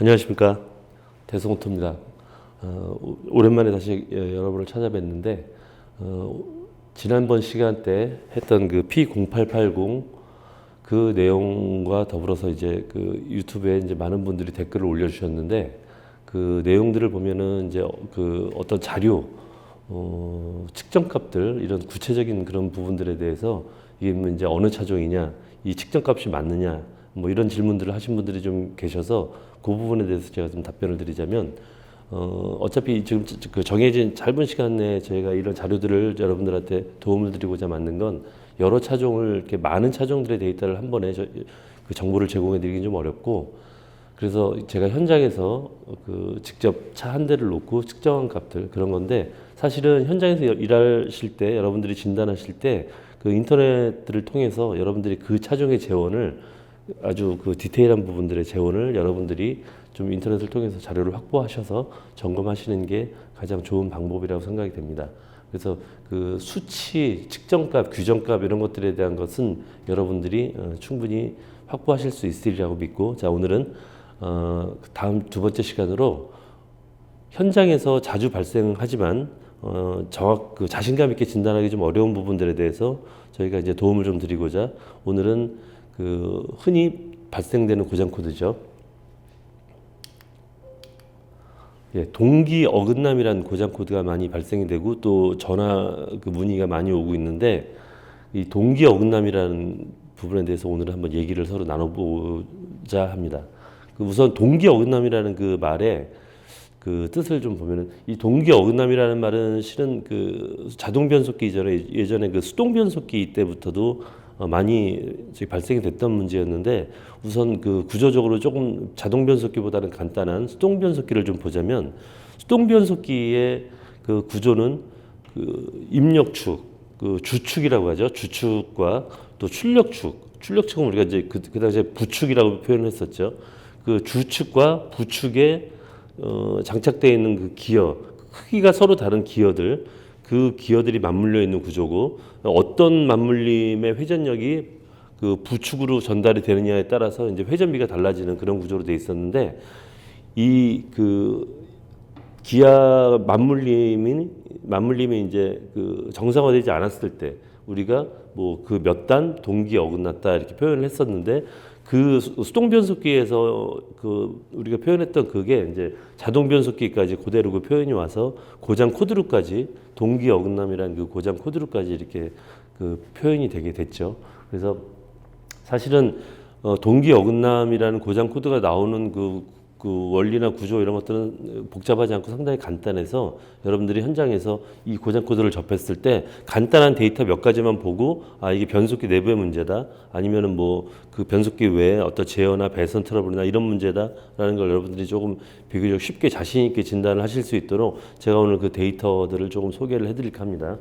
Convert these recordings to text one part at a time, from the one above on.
안녕하십니까 대성호토입니다. 어, 오- 오랜만에 다시 예, 여러분을 찾아뵀는데 어, 지난번 시간 때 했던 그 P0880 그 내용과 더불어서 이제 그 유튜브에 이제 많은 분들이 댓글을 올려주셨는데 그 내용들을 보면은 이제 어- 그 어떤 자료 어, 측정값들 이런 구체적인 그런 부분들에 대해서 이게 뭐 이제 어느 차종이냐 이 측정값이 맞느냐 뭐 이런 질문들을 하신 분들이 좀 계셔서 그 부분에 대해서 제가 좀 답변을 드리자면 어, 어차피 지금 저- 그 정해진 짧은 시간 내에 저희가 이런 자료들을 여러분들한테 도움을 드리고자 만든 건 여러 차종을 이렇게 많은 차종들의 데이터를 한 번에 저, 그 정보를 제공해 드리긴 좀 어렵고 그래서 제가 현장에서 그 직접 차 한 대를 놓고 측정한 값들 그런 건데 사실은 현장에서 여- 일하실 때 여러분들이 진단하실 때 그 인터넷들을 통해서 여러분들이 그 차종의 재원을 아주 그 디테일한 부분들의 재원을 여러분들이 좀 인터넷을 통해서 자료를 확보하셔서 점검하시는 게 가장 좋은 방법이라고 생각이 됩니다. 그래서 그 수치, 측정값, 규정값 이런 것들에 대한 것은 여러분들이 어, 충분히 확보하실 수 있으리라고 믿고 자 오늘은 어, 다음 두 번째 시간으로 현장에서 자주 발생하지만 어, 정확 그 자신감 있게 진단하기 좀 어려운 부분들에 대해서 저희가 이제 도움을 좀 드리고자 오늘은 그 흔히 발생되는 고장 코드죠. 예, 동기 어긋남이라는 고장 코드가 많이 발생이 되고 또 전화 그 문의가 많이 오고 있는데 이 동기 어긋남이라는 부분에 대해서 오늘 한번 얘기를 서로 나눠보자 합니다. 그 우선 동기 어긋남이라는 그 말에 그 뜻을 좀 보면은 이 동기 어긋남이라는 말은 실은 그 자동 변속기 이전에 예전에 그 수동 변속기 때부터도 어, 많이 이제 발생이 됐던 문제였는데 우선 그 구조적으로 조금 자동 변속기보다는 간단한 수동 변속기를 좀 보자면 수동 변속기의 그 구조는 그 입력축, 그 주축이라고 하죠. 주축과 또 출력축. 출력축은 우리가 이제 그, 그 당시에 부축이라고 표현을 했었죠. 그 주축과 부축에 어, 장착되어 있는 그 기어 크기가 서로 다른 기어들 그 기어들이 맞물려 있는 구조고 어떤 맞물림의 회전력이 그 부축으로 전달이 되느냐에 따라서 이제 회전비가 달라지는 그런 구조로 돼 있었는데 이 그 기아 맞물림이 맞물림이 이제 그 정상화되지 않았을 때 우리가 뭐 그 몇 단 동기 어긋났다 이렇게 표현을 했었는데 그 수- 수동 변속기에서 그 우리가 표현했던 그게 이제 자동 변속기까지 그대로 그 표현이 와서 고장 코드로까지 동기 어긋남이라는 그 고장 코드로까지 이렇게 그 표현이 되게 됐죠. 그래서 사실은 어, 동기 어긋남이라는 고장 코드가 나오는 그, 그 원리나 구조 이런 것들은 복잡하지 않고 상당히 간단해서 여러분들이 현장에서 이 고장 코드를 접했을 때 간단한 데이터 몇 가지만 보고 아 이게 변속기 내부의 문제다 아니면은 뭐 그 변속기 외에 어떤 제어나 배선 트러블이나 이런 문제다라는 걸 여러분들이 조금 비교적 쉽게 자신 있게 진단을 하실 수 있도록 제가 오늘 그 데이터들을 조금 소개를 해드릴까 합니다.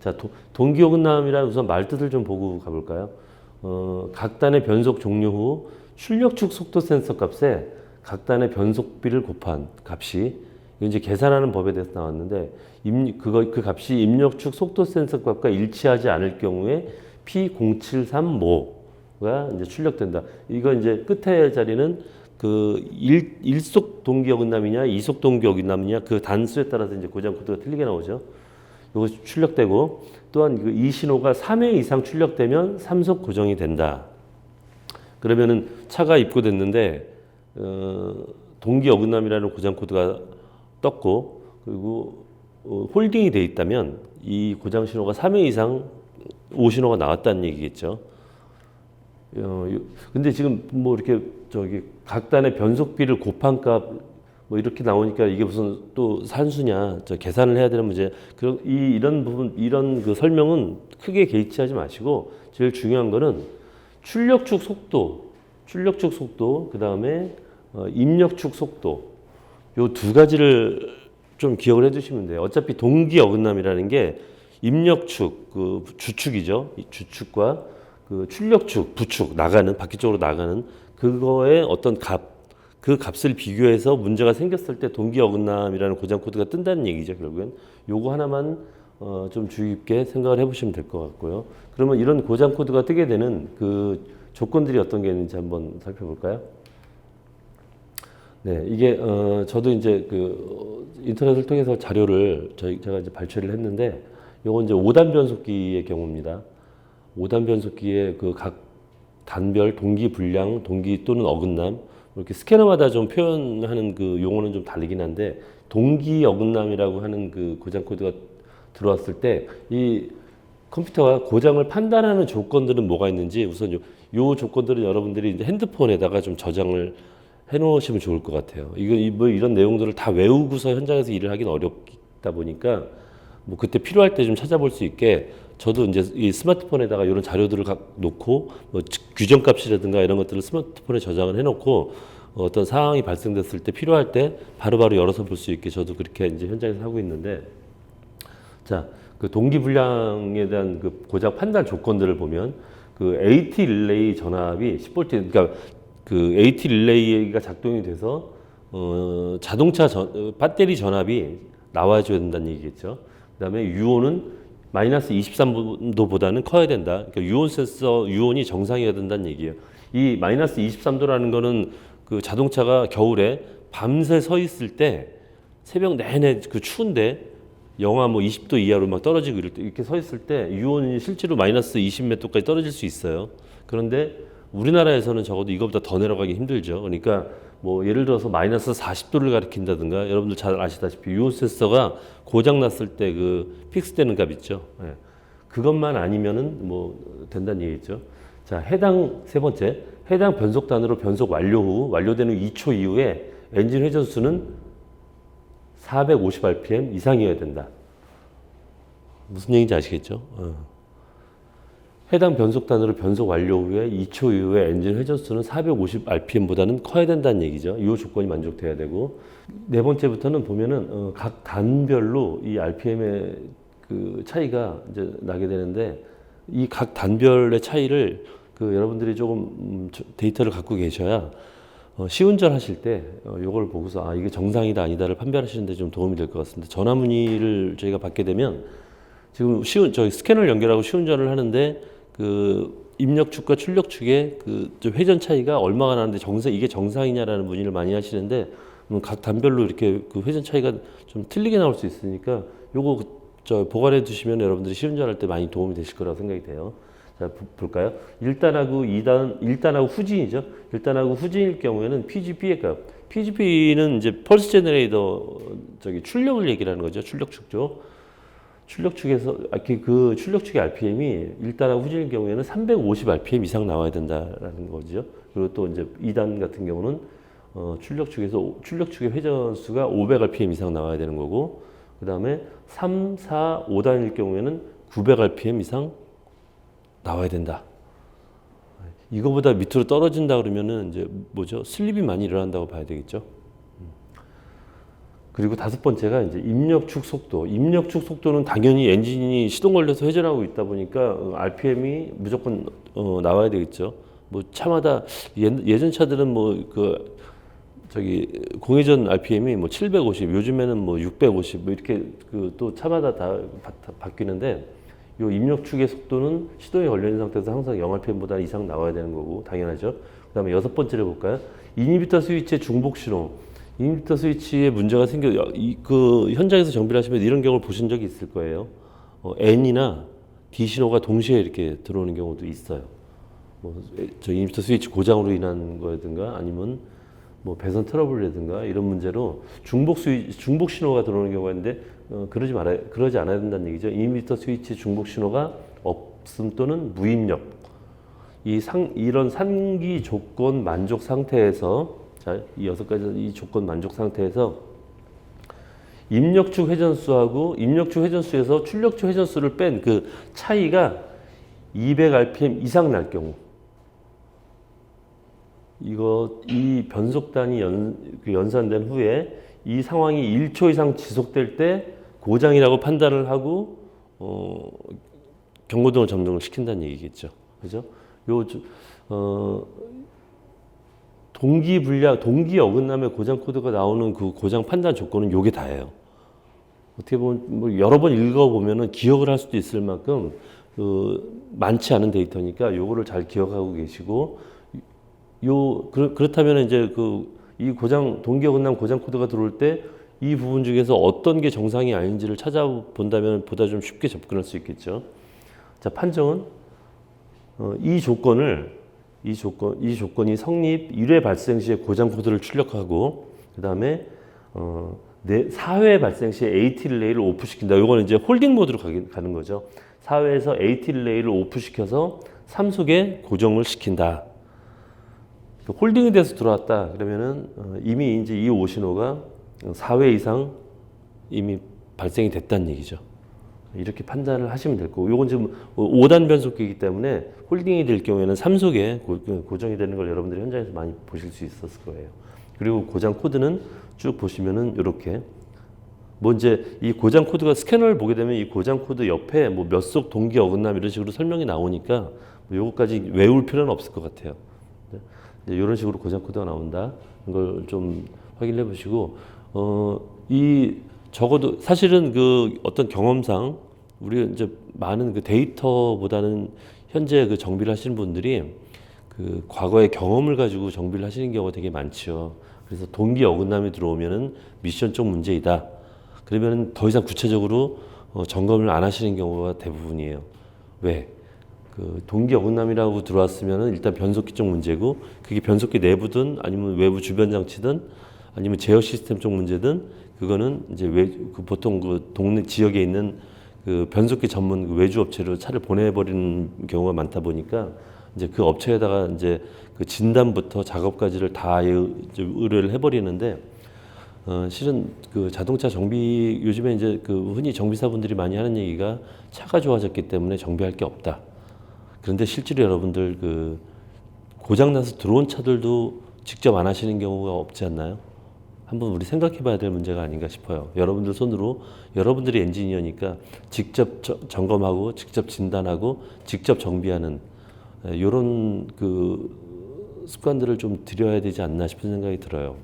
자 도- 동기 어긋남이란 우선 말 뜻을 좀 보고 가볼까요? 어, 각 단의 변속 종료 후 출력축 속도 센서 값에 각 단의 변속비를 곱한 값이 이제 계산하는 법에 대해서 나왔는데 입, 그거 그 값이 입력축 속도 센서 값과 일치하지 않을 경우에 P0735가 이제 출력된다. 이거 이제 끝에 자리는 그 일, 일속 동기 어긋남이냐 이속 동기 어긋남이냐 그 단수에 따라서 이제 고장 코드가 틀리게 나오죠. 요거 출력되고 또한 그이 신호가 3회 이상 출력되면 삼속 고정이 된다. 그러면은 차가 입고됐는데 어, 동기 어긋남이라는 고장 코드가 떴고 그리고 어, 홀딩이 돼 있다면 이 고장 신호가 3회 이상 오 신호가 나왔다는 얘기겠죠. 어, 요- 근데 지금 뭐 이렇게 저기 각 단의 변속비를 곱한 값 뭐 이렇게 나오니까 이게 무슨 또 산수냐 저 계산을 해야 되는 문제 그런 이 이런 부분 이런 그 설명은 크게 개의치하지 마시고 제일 중요한 거는 출력축 속도 출력축 속도 그 다음에 어, 입력축 속도 요 두 가지를 좀 기억을 해두시면 돼요. 어차피 동기 어긋남이라는 게 입력축 그 주축이죠. 이 주축과 그 출력축 부축 나가는 바퀴 쪽으로 나가는 그거의 어떤 값 그 값을 비교해서 문제가 생겼을 때 동기 어긋남이라는 고장 코드가 뜬다는 얘기죠 결국엔 요거 하나만 어, 좀 주의 깊게 생각을 해보시면 될 것 같고요. 그러면 이런 고장 코드가 뜨게 되는 그 조건들이 어떤 게 있는지 한번 살펴볼까요? 네, 이게 어, 저도 이제 그 어, 인터넷을 통해서 자료를 저희 제가 이제 발췌를 했는데 요건 이제 5단 변속기의 경우입니다. 5단 변속기의 그 각 단별 동기 불량, 동기 또는 어긋남 이렇게 스캐너마다 좀 표현하는 그 용어는 좀 다르긴 한데 동기 어긋남이라고 하는 그 고장 코드가 들어왔을 때 이 컴퓨터가 고장을 판단하는 조건들은 뭐가 있는지 우선 요, 요 조건들은 여러분들이 이제 핸드폰에다가 좀 저장을 해놓으시면 좋을 것 같아요. 이거 이- 뭐 이런 내용들을 다 외우고서 현장에서 일을 하긴 어렵다 보니까 뭐 그때 필요할 때 좀 찾아볼 수 있게 저도 이제 이 스마트폰에다가 이런 자료들을 각 놓고 뭐 즉- 규정값이라든가 이런 것들을 스마트폰에 저장을 해놓고 어떤 상황이 발생됐을 때 필요할 때 바로바로 열어서 볼 수 있게 저도 그렇게 이제 현장에서 하고 있는데 자, 그 동기 불량에 대한 그 고작 판단 조건들을 보면 그 AT 릴레이 전압이 10V 그러니까 그 AT 릴레이가 작동이 돼서 어, 자동차 전, 어, 배터리 전압이 나와줘야 된다는 얘기겠죠. 그다음에 유온은 마이너스 23도보다는 커야 된다. 그러니까 유온 센서 유온이 정상이어야 된다는 얘기예요. 이 마이너스 23도라는 거는 그 자동차가 겨울에 밤새 서 있을 때 새벽 내내 그 추운데 영하 뭐 20도 이하로 막 떨어지고 이럴 때 이렇게 서 있을 때 유온이 실제로 마이너스 20몇 도까지 떨어질 수 있어요. 그런데 우리나라에서는 적어도 이거보다 더 내려가기 힘들죠. 그러니까 뭐 예를 들어서 마이너스 40도를 가리킨다든가 여러분들 잘 아시다시피 유온 센서가 고장 났을 때 그 픽스되는 값 있죠. 예. 그것만 아니면은 뭐 된다는 얘기죠. 자, 해당 세 번째 해당 변속단으로 변속 완료 후 완료되는 2초 이후에 엔진 회전 수는 450rpm 이상이어야 된다. 무슨 얘기인지 아시겠죠? 어. 해당 변속단으로 변속 완료 후에 2초 이후에 엔진 회전수는 450rpm보다는 커야 된다는 얘기죠. 이 조건이 만족돼야 되고 네 번째부터는 보면은 어, 각 단별로 이 rpm의 그 차이가 이제 나게 되는데 이 각 단별의 차이를 그 여러분들이 조금 음, 저- 데이터를 갖고 계셔야 어, 시운전 하실 때 어, 이걸 보고서 아 이게 정상이다 아니다를 판별하시는데 좀 도움이 될 것 같습니다. 전화 문의를 저희가 받게 되면 지금 시운 저희 스캐너를 연결하고 시운전을 하는데 그 입력 축과 출력 축의 그좀 회전 차이가 얼마가 나는데 정상 이게 정상이냐라는 문의를 많이 하시는데 음, 각 단별로 이렇게 그 회전 차이가 좀 틀리게 나올 수 있으니까 요거 그- 저 보관해 두시면 여러분들이 시운전할 때 많이 도움이 되실 거라고 생각이 돼요. 자 보- 볼까요? 1단하고 2단 1단하고 후진이죠. 1단하고 후진일 경우에는 PGP의 값. PGP는 이제 펄스 제너레이터 저기 출력을 얘기를 하는 거죠. 출력 축죠. 출력 축에서 아, 그- 그 출력 축의 RPM이 1단하고 후진일 경우에는 350 RPM 이상 나와야 된다라는 거죠. 그리고 또 이제 2단 같은 경우는 어, 출력 축에서 오- 출력 축의 회전 수가 500 RPM 이상 나와야 되는 거고 그다음에 3, 4, 5단일 경우에는 900 RPM 이상 나와야 된다. 이거보다 밑으로 떨어진다 그러면은 이제 뭐죠? 슬립이 많이 일어난다고 봐야 되겠죠. 음. 그리고 다섯 번째가 이제 입력축 속도. 입력축 속도는 당연히 엔진이 시동 걸려서 회전하고 있다 보니까 어, RPM이 무조건 어, 나와야 되겠죠. 뭐 차마다 예, 예전 차들은 뭐 그 저기 공회전 RPM이 뭐 750, 요즘에는 뭐 650, 뭐 이렇게 그 또 차마다 다 바, 다 바뀌는데 요 입력축의 속도는 시동이 걸려 있는 상태에서 항상 0rpm보다 이상 나와야 되는 거고 당연하죠. 그다음에 여섯 번째를 볼까요? 이니비터 스위치의 중복 신호. 이니비터 스위치에 문제가 생겨 이, 그 현장에서 정비를 하시면 이런 경우를 보신 적이 있을 거예요. 어, N이나 D 신호가 동시에 이렇게 들어오는 경우도 있어요. 뭐저 이니비터 스위치 고장으로 인한 거라든가 아니면 뭐 배선 트러블이라든가 이런 문제로 중복 스위 중복 신호가 들어오는 경우가 있는데 어, 그러지 말아 그러지 않아야 된다는 얘기죠. 이미터 스위치 중복 신호가 없음 또는 무입력 이 상 이런 상기 조건 만족 상태에서 자 이 여섯 가지 이 조건 만족 상태에서 입력축 회전수하고 입력축 회전수에서 출력축 회전수를 뺀 그 차이가 200 rpm 이상 날 경우 이거 이 변속단이 연, 그 연산된 후에 이 상황이 1초 이상 지속될 때 고장이라고 판단을 하고 어, 경고등을 점등을 시킨다는 얘기겠죠. 그죠? 요 저- 어, 동기 불량, 동기 어긋남의 고장 코드가 나오는 그 고장 판단 조건은 요게 다예요. 어떻게 보면 뭐 여러 번 읽어 보면은 기억을 할 수도 있을 만큼 그 많지 않은 데이터니까 요거를 잘 기억하고 계시고 요 그렇, 그렇다면 이제 그 이 고장 동기 어긋남 고장 코드가 들어올 때 이 부분 중에서 어떤 게 정상이 아닌지를 찾아본다면 보다 좀 쉽게 접근할 수 있겠죠. 자 판정은 어, 이 조건을 이 조건 이 조건이 성립 1회 발생 시에 고장 코드를 출력하고 그다음에 어, 네, 4회 발생 시에 AT 릴레이를 오프 시킨다. 이거는 이제 홀딩 모드로 가는 거죠. 4회에서 AT 릴레이를 오프 시켜서 3속에 고정을 시킨다. 그 홀딩이 돼서 들어왔다. 그러면은 어, 이미 이제 이 오신호가 4회 이상 이미 발생이 됐다는 얘기죠. 이렇게 판단을 하시면 될 거고, 요건 지금 5단 변속기이기 때문에 홀딩이 될 경우에는 3속에 그 고정이 되는 걸 여러분들이 현장에서 많이 보실 수 있었을 거예요. 그리고 고장 코드는 쭉 보시면은 이렇게 뭐 이제 이 고장 코드가 스캐너를 보게 되면 이 고장 코드 옆에 뭐 몇 속 동기 어긋남 이런 식으로 설명이 나오니까 뭐 요거까지 외울 필요는 없을 것 같아요. 네. 이런 식으로 고장 코드가 나온다. 이걸 좀 확인해 보시고 어이 적어도 사실은 그 어떤 경험상 우리 이제 많은 그 데이터보다는 현재 그 정비를 하시는 분들이 그 과거의 경험을 가지고 정비를 하시는 경우가 되게 많죠. 그래서 동기 어긋남이 들어오면은 미션적 문제이다. 그러면 더 이상 구체적으로 어, 점검을 안 하시는 경우가 대부분이에요. 왜? 그 동기 어긋남이라고 들어왔으면은 일단 변속기 쪽 문제고 그게 변속기 내부든 아니면 외부 주변 장치든 아니면 제어 시스템 쪽 문제든 그거는 이제 외, 그 보통 그 동네 지역에 있는 그 변속기 전문 그 외주 업체로 차를 보내버리는 경우가 많다 보니까 이제 그 업체에다가 이제 그 진단부터 작업까지를 다 의뢰를 해버리는데 어, 실은 그 자동차 정비 요즘에 이제 그 흔히 정비사분들이 많이 하는 얘기가 차가 좋아졌기 때문에 정비할 게 없다. 그런데 실제로 여러분들 그 고장 나서 들어온 차들도 직접 안 하시는 경우가 없지 않나요? 한번 우리 생각해 봐야 될 문제가 아닌가 싶어요. 여러분들 손으로 여러분들이 엔지니어니까 직접 저- 점검하고 직접 진단하고 직접 정비하는 이런 그 습관들을 좀 들여야 되지 않나 싶은 생각이 들어요.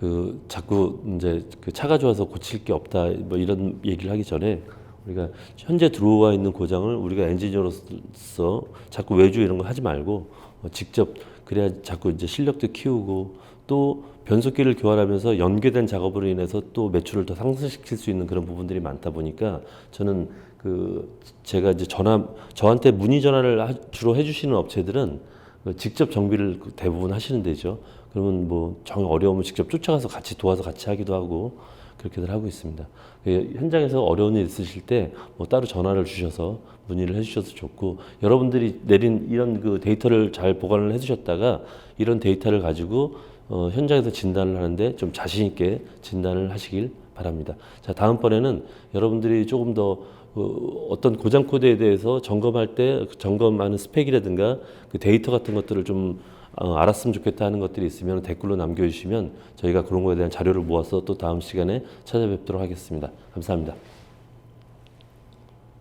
그 자꾸 이제 그 차가 좋아서 고칠 게 없다 뭐 이런 얘기를 하기 전에 우리가 현재 들어와 있는 고장을 우리가 엔지니어로서 자꾸 외주 이런 거 하지 말고 어, 직접 그래야 자꾸 이제 실력도 키우고 또 변속기를 교환하면서 연계된 작업으로 인해서 또 매출을 더 상승시킬 수 있는 그런 부분들이 많다 보니까 저는 그 제가 이제 전화 저한테 문의 전화를 하- 주로 해주시는 업체들은 그 직접 정비를 그 대부분 하시는 데죠. 그러면 뭐 정 어려우면 직접 쫓아가서 같이 도와서 같이 하기도 하고 그렇게들 하고 있습니다. 예, 현장에서 어려운 일 있으실 때 뭐 따로 전화를 주셔서 문의를 해주셔서 좋고 여러분들이 내린 이런 그 데이터를 잘 보관을 해두셨다가 이런 데이터를 가지고 어, 현장에서 진단을 하는데 좀 자신 있게 진단을 하시길 바랍니다. 자 다음번에는 여러분들이 조금 더 어, 어떤 고장 코드에 대해서 점검할 때그 점검하는 스펙이라든가 그 데이터 같은 것들을 좀 어, 알았으면 좋겠다 하는 것들이 있으면 댓글로 남겨주시면 저희가 그런 거에 대한 자료를 모아서 또 다음 시간에 찾아뵙도록 하겠습니다. 감사합니다.